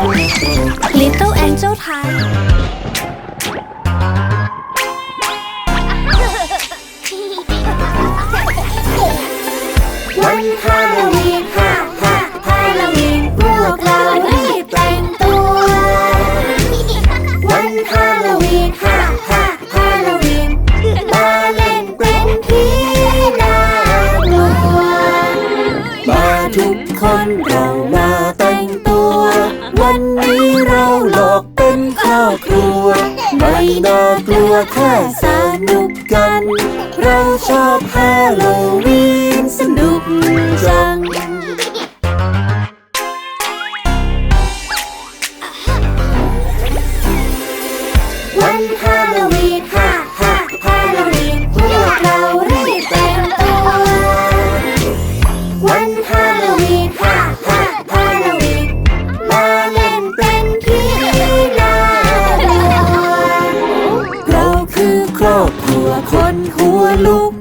Little Angel ไทยวันฮาโลวีนฮ่าฮ่าฮาโลวีนพวกเรารีบแต่งตัว วันฮาโลวีนฮ่าฮ่าฮาโลวีนมาเล่นเป็นผีน่ากลัวมาทุกคนเรามา ครัว ไม่น่ากลัวแค่สนุกกัน เราชอบฮาโลวีนสนุกจัง คนหัวลุก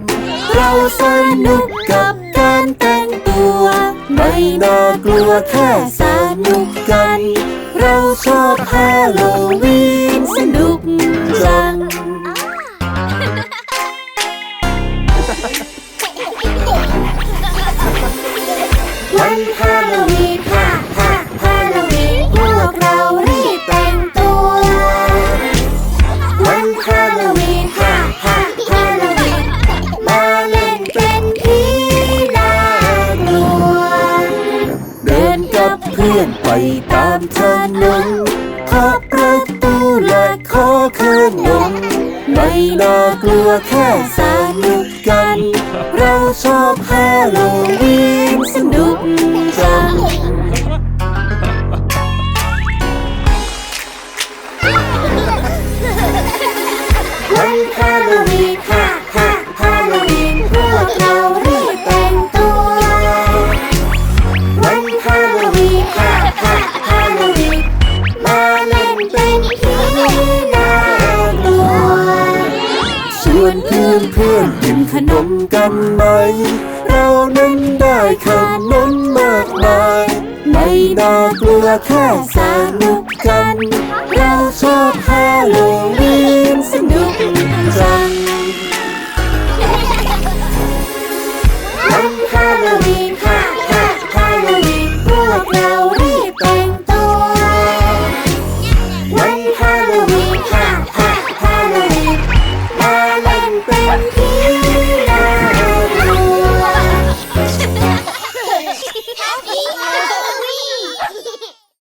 เราสนุกกับการแต่งตัว ไม่น่ากลัวแค่สนุกกัน เราชอบฮาโลวีน เพื่อนไปตามถนนเคาประตูและขอขนนมไม่น่ากลัวแค่สนุกกัน เราชอบฮาโลวีนสนุก อนเพื่อนกินขนมกันไหม เรานั้นได้ขนมมากมาย ไม่น่ากลัวแค่สนุกกัน